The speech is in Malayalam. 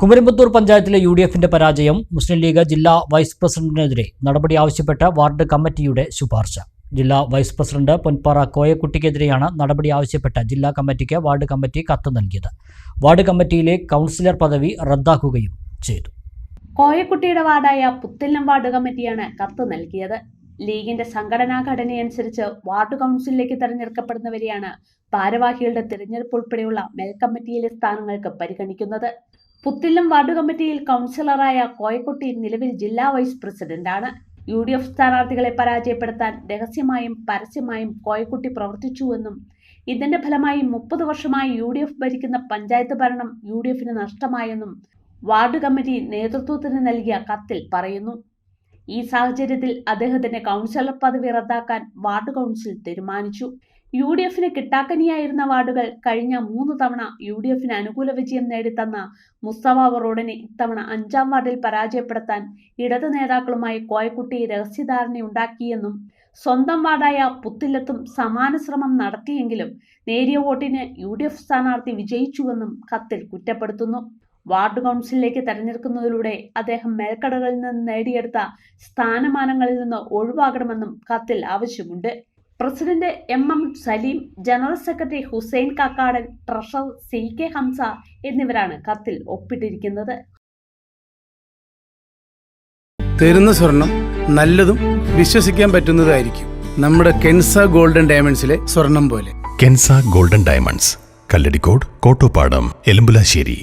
കുമരമ്പത്തൂർ പഞ്ചായത്തിലെ യു ഡി എഫിന്റെ പരാജയം മുസ്ലിം ലീഗ് ജില്ലാ വൈസ് പ്രസിഡന്റിനെതിരെ നടപടി ആവശ്യപ്പെട്ട വാർഡ് കമ്മിറ്റിയുടെ ശുപാർശ. ജില്ലാ വൈസ് പ്രസിഡന്റ് പൊൻപാറ കോയക്കുട്ടിക്കെതിരെയാണ് നടപടി ആവശ്യപ്പെട്ട ജില്ലാ കമ്മിറ്റിക്ക് വാർഡ് കമ്മിറ്റി കത്ത് നൽകിയത്. വാർഡ് കമ്മിറ്റിയിലെ കൗൺസിലർ പദവി റദ്ദാക്കുകയും ചെയ്തു. കോയക്കുട്ടിയുടെ വാർഡായ പുത്തല്ലം വാർഡ് കമ്മിറ്റിയാണ് കത്ത് നൽകിയത്. ലീഗിന്റെ സംഘടനാ ഘടനയനുസരിച്ച് വാർഡ് കൗൺസിലിലേക്ക് തെരഞ്ഞെടുക്കപ്പെടുന്നവരെയാണ് ഭാരവാഹികളുടെ തിരഞ്ഞെടുപ്പ് ഉൾപ്പെടെയുള്ള മേൽക്കമ്മിറ്റിയിലെ സ്ഥാനങ്ങൾക്ക് പരിഗണിക്കുന്നത്. പുത്തില്ലം വാർഡ് കമ്മിറ്റിയിൽ കൗൺസിലറായ കോയക്കുട്ടി നിലവിൽ ജില്ലാ വൈസ് പ്രസിഡന്റാണ്. യു ഡി എഫ് സ്ഥാനാർത്ഥികളെ പരാജയപ്പെടുത്താൻ രഹസ്യമായും പരസ്യമായും കോയക്കുട്ടി പ്രവർത്തിച്ചുവെന്നും ഇതിന്റെ ഫലമായി മുപ്പത് വർഷമായി യു ഡി എഫ് ഭരിക്കുന്ന പഞ്ചായത്ത് ഭരണം യു ഡി എഫിന് നഷ്ടമായെന്നും വാർഡ് കമ്മിറ്റി നേതൃത്വത്തിന് നൽകിയ കത്തിൽ പറയുന്നു. ഈ സാഹചര്യത്തിൽ അദ്ദേഹത്തിന്റെ കൗൺസിലർ പദവി റദ്ദാക്കാൻ വാർഡ് കൗൺസിൽ തീരുമാനിച്ചു. യു ഡി എഫിന് കിട്ടാക്കനിയായിരുന്ന വാർഡുകൾ കഴിഞ്ഞ മൂന്ന് തവണ യു ഡി എഫിന് അനുകൂല വിജയം നേടിത്തന്ന മുസ്തഫ റോഡിനെ ഇത്തവണ അഞ്ചാം വാർഡിൽ പരാജയപ്പെടുത്താൻ ഇടതു നേതാക്കളുമായി കോയക്കുട്ടി രഹസ്യധാരണയുണ്ടാക്കിയെന്നും സ്വന്തം വാർഡായ പുത്തില്ലത്തും സമാന ശ്രമം നടത്തിയെങ്കിലും നേരിയ വോട്ടിന് യു ഡി എഫ് സ്ഥാനാർത്ഥി വിജയിച്ചുവെന്നും കത്തിൽ കുറ്റപ്പെടുത്തുന്നു. വാർഡ് കൗൺസിലിലേക്ക് തെരഞ്ഞെടുക്കുന്നതിലൂടെ അദ്ദേഹം മേൽക്കടകളിൽ നിന്ന് നേടിയെടുത്ത സ്ഥാനമാനങ്ങളിൽ നിന്ന് ഒഴിവാകണമെന്നും കത്തിൽ ആവശ്യമുണ്ട്. President M M Salim general secretary Hussain Kakkadan treasurer C K Hamsa എന്നിവരാണ് കത്തിൽ ഒപ്പിട്ടിരിക്കുന്നത്. തരുന്ന സ്വർണം നല്ലതും വിശ്വസിക്കാൻ പറ്റുന്നതായിരിക്കും നമ്മുടെ കെൻസ ഗോൾഡൻ ഡയമണ്ട്സിലെ സ്വർണം പോലെ. Kensa golden diamonds Kalladikode Kottopadam Elampulassery.